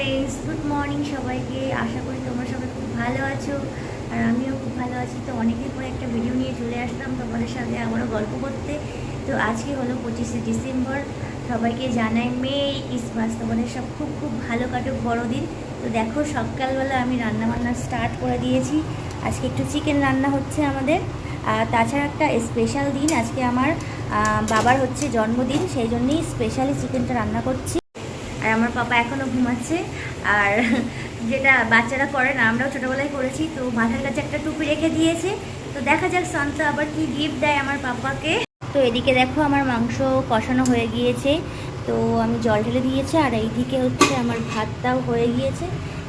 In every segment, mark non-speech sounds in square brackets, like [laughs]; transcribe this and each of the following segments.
Friends good morning সবাইকে। আশা করি তোমরা সবাই খুব ভালো আছো। আর আমিও খুব ভালো আছি। তো অনেকদিন পরে একটা ভিডিও নিয়ে চলে আসলাম তোমাদের সাথে আমারও গল্প করতে। তো আজকে হলো পঁচিশে ডিসেম্বর। সবাইকে জানাই মে ক্রিসমাস। তোমাদের সব খুব খুব ভালো কাটুক বড়দিন। তো দেখো, সকালবেলা আমি রান্না বান্না স্টার্ট করে দিয়েছি। আজকে একটু চিকেন রান্না হচ্ছে আমাদের। আর তাছাড়া একটা স্পেশাল দিন। আজকে আমার বাবার হচ্ছে জন্মদিন। সেই জন্যই স্পেশালি চিকেনটা রান্না করছি। আর আমার পাপা এখনও ঘুমাচ্ছে। আর যেটা বাচ্চারা করে না, আমরাও ছোটোবেলায় করেছি, তো মাথার কাছে একটা টুপি রেখে দিয়েছে। তো দেখা যাক শান্ত আবার কি গিফট দেয় আমার পাপাকে। তো এদিকে দেখো আমার মাংস কষানো হয়ে গিয়েছে। তো আমি জল ঢেলে দিয়েছি, আর এইদিকে হচ্ছে আমার ভাতটাও হয়ে গিয়েছে।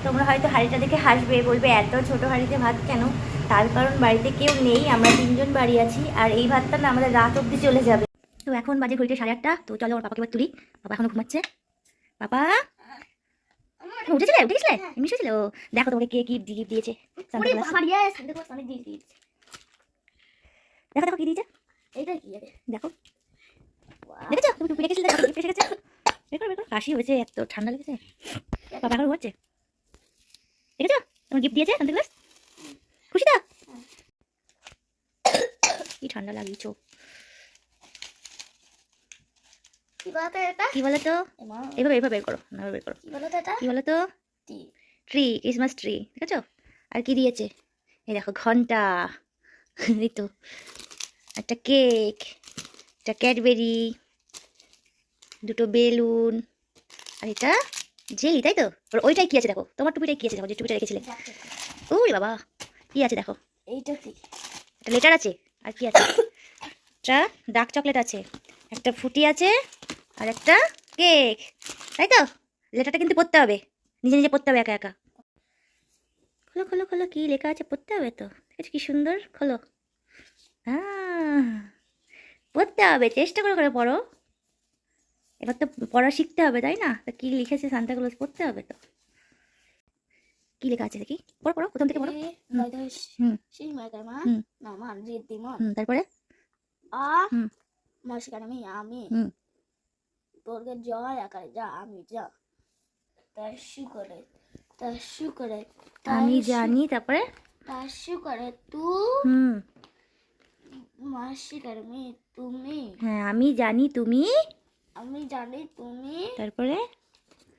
তোমরা হয়তো হাঁড়িটা দেখে হাসবে, বলবে, এত ছোট হাঁড়িতে ভাত কেন? তার কারণ বাড়িতে কেউ নেই, আমরা তিনজন বাড়ি আছি, আর এই ভাতটা না আমাদের রাত অবধি চলে যাবে। তো এখন বাজে ঘড়িতে সাড়ে আটটা, তো চলো ওর পাপাকে তুলি। বাবা এখনও ঘুমাচ্ছে। পাপা উঠেছিলে উঠে গেছিলে এমনি শুয়েছিল? দেখো তোমাকে কে কি গিফট দিয়েছে। দেখো দেখো কি দিয়েছে? এটা কি দেখো। দেখেছ? তুমি টুপি রেখেছিলে গিফট এসে গেছে। বের করো বের করো। কাশি হয়েছে এত ঠান্ডা লেগেছে। এখন দেখেছ? তোমার গিফট দিয়েছে সান্তা ক্লাস খুশি তো? কি ঠান্ডা লাগিয়েছো কি বলতো এভাবে এভাবে বের করো এভাবে বের করো। কি বলতো ট্রি ক্রিসমাস ট্রি দেখেছ? আর কি দিয়েছে? এই দেখো ঘণ্টা। [laughs] এই তো। একটা কেক একটা ক্যাডবেরি দুটো বেলুন আর এটা জেলি তাই তো? ওইটাই কি আছে দেখো? তোমার টুপিটাই কি আছে দেখো যে টুপিটা রেখেছিলে? ওরে বাবা কি আছে দেখো? এইটা কি? একটা লেটার আছে আর কি আছে? একটা ডার্ক চকলেট আছে একটা ফুটি আছে আর একটা কেক। তাই তো? লেটারটা কিন্তু পড়তে হবে। নিজে নিজে পড়তে হবে একা একা। খোলো খোলো খোলো কী লেখা আছে? পড়তে হবে তো। দেখেছ কি সুন্দর? খোলো। আহ, পড়তে হবে। চেষ্টা করে করে পড়ো। এবার তো পড়া শিখতে হবে তাই না? তা কি লিখেছে সান্তাক্লজ পড়তে হবে তো। কি লেখা আছে দেখি? পড়ো পড়ো প্রথম থেকে পড়ো। তারপরে? আ। আমি আমি। আমি যা তার শু করে তার শু করে আমি জানি তারপরে? তার শু করে তু হুম। মাসি করে মি তুমি। হ্যাঁ আমি জানি তুমি। আমি জানি তুমি। তারপরে?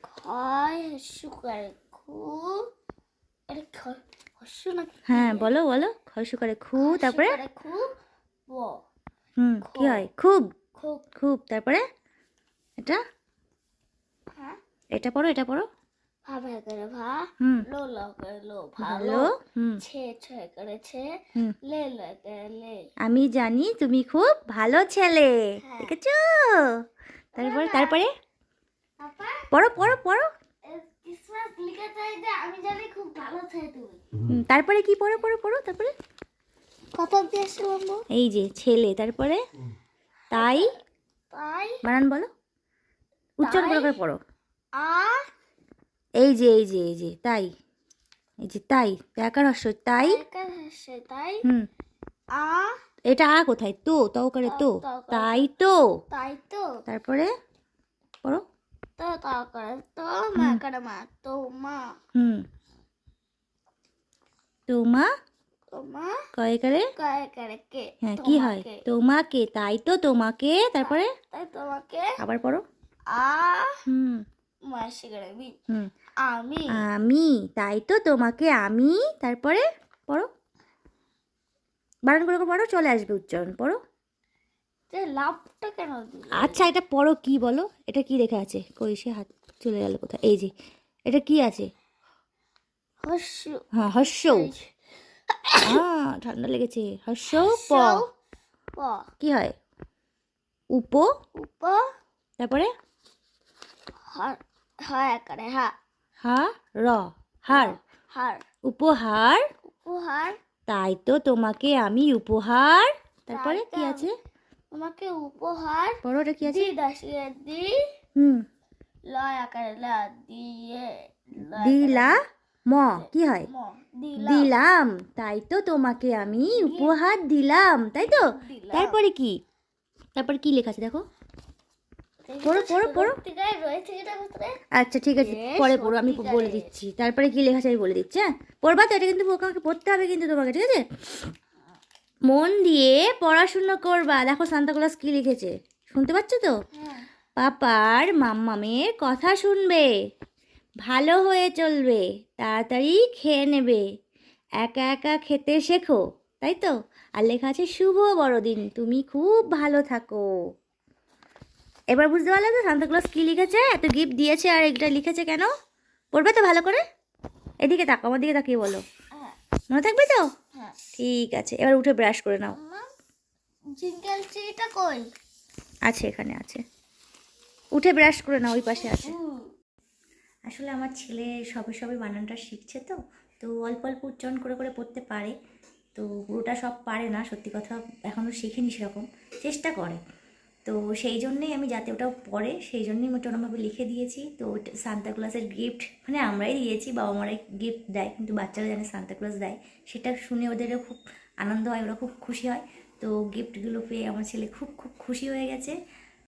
ক্ষয় শু করে খু। আরে খ- না হ্যাঁ বলো বলো। খসু করে খু তারপরে? খু ব। হুম কি হয়? খুব। খুব। খুব তারপরে? এটা? হ্যাঁ? এটা পড়ো এটা পড়ো। ভাবে করে ভা লো লো করে লো ভালো ছে ছে করেছে। হুম। লে লে করে লে। আমি জানি তুমি খুব ভালো ছেলে। হ্যাঁ। দেখেছ? তারপরে তারপরে? পড়ো পড়ো পড়ো। আমি জানি খুব ভালো ছে তুমি। হুম, তারপরে কি পড়ো পড়ো পড়ো তারপরে? কত দিয়েছিলাম এই যে ছেলে তারপরে? তাই? তাই? বানান বলো। উচ্চারণ করে করে পড়ো। আ? এই যে এই যে এই যে তাই। এই যে তাই। একার হস্য তাই তাই? হুম। আ? এটা আ কোথায়? তো তাও করে তো। তাও- তাও তাই তো। তাই তো। তারপরে পড়ো। তো তা করে তো মা করে মা। তো মা? হুম তোমা মা করে করে করে কে? হ্যাঁ কি হয়? তোমাকে। তোমাকে তাই তো তোমাকে। তারপরে? তাই তোমাকে। আবার পড়ো। আমি। আমি। তাই তো তোমাকে আমি তারপরে পড়ো। বারণ করে পড়ো চলে আসবে উচ্চারণ পড়ো। যে লাভটা কেন আচ্ছা এটা পড়ো কি বলো? এটা কি লেখা আছে? কই সে হাত চলে গেল কোথায়? এই যে এটা কি আছে? হস্য হ্যাঁ হস্য হ্যাঁ ঠান্ডা লেগেছে। হস্য প। কি হয়? উপ। উপ। তারপরে? হর হয় করে হা হা র হার হার উপহার উপহার তাই তো তোমাকে আমি উপহার তারপরে কি আছে তোমাকে উপহার পড়ো এটা কি আছে দাসিয়ে দি হুম লয় আকারে লা দিয়ে দিলা ম কি হয় দিলাম তাই তো তোমাকে আমি উপহার দিলাম তাই তো তারপরে কি তারপরে কি লেখা আছে দেখো পড়ো পড়ো পড়ো সত্যিকার রয়েছে কিনা ভিতরে আচ্ছা ঠিক আছে পরে পড়ো আমি বলে দিচ্ছি। তারপরে কি লেখা আমি বলে দিচ্ছি হ্যাঁ? পড়বা তো এটা কিন্তু আমাকে পড়তে হবে কিন্তু তোমাকে ঠিক আছে? মন দিয়ে পড়াশুনো করবা। দেখো সান্তাক্লাস কি লিখেছে শুনতে পাচ্ছ তো? হ্যাঁ। পাপার মাম্মামের কথা শুনবে ভালো হয়ে চলবে তাড়াতাড়ি খেয়ে নেবে। একা একা খেতে শেখো তাই তো? আর লেখা আছে শুভ বড়দিন তুমি খুব ভালো থাকো। এবার বুঝতে পারলে তো সান্তাক্লজ কী লিখেছে এত গিফট দিয়েছে আর এটা লিখেছে কেন? পড়বে তো ভালো করে? এদিকে তাকো আমার দিকে তাকিয়ে বলো। হ্যাঁ। মনে থাকবে তো? হ্যাঁ। ঠিক আছে এবার উঠে ব্রাশ করে নাও। জিঙ্গেল ট্রিটা কই? আছে এখানে আছে। উঠে ব্রাশ করে নাও ওই পাশে আছে। আসলে আমার ছেলে সবে সবে বানানটা শিখছে তো তো অল্প অল্প উচ্চারণ করে করে পড়তে পারে। তো পুরোটা সব পারে না সত্যি কথা এখনও শিখিনি সেরকম। চেষ্টা করে। তো সেই জন্যেই আমি যাতে ওটা পড়ে, সেই জন্যই ওরমভাবে লিখে দিয়েছি। তো সান্তাক্লাসের গিফট মানে আমরাই দিয়েছি বাবা মারাই গিফট দেয়, কিন্তু বাচ্চারা জানে সান্তাক্লাস দেয়, সেটা শুনে ওদেরও খুব আনন্দ হয়, ওরা খুব খুশি হয়। তো গিফটগুলো পেয়ে আমার ছেলে খুব খুব খুশি হয়ে গেছে।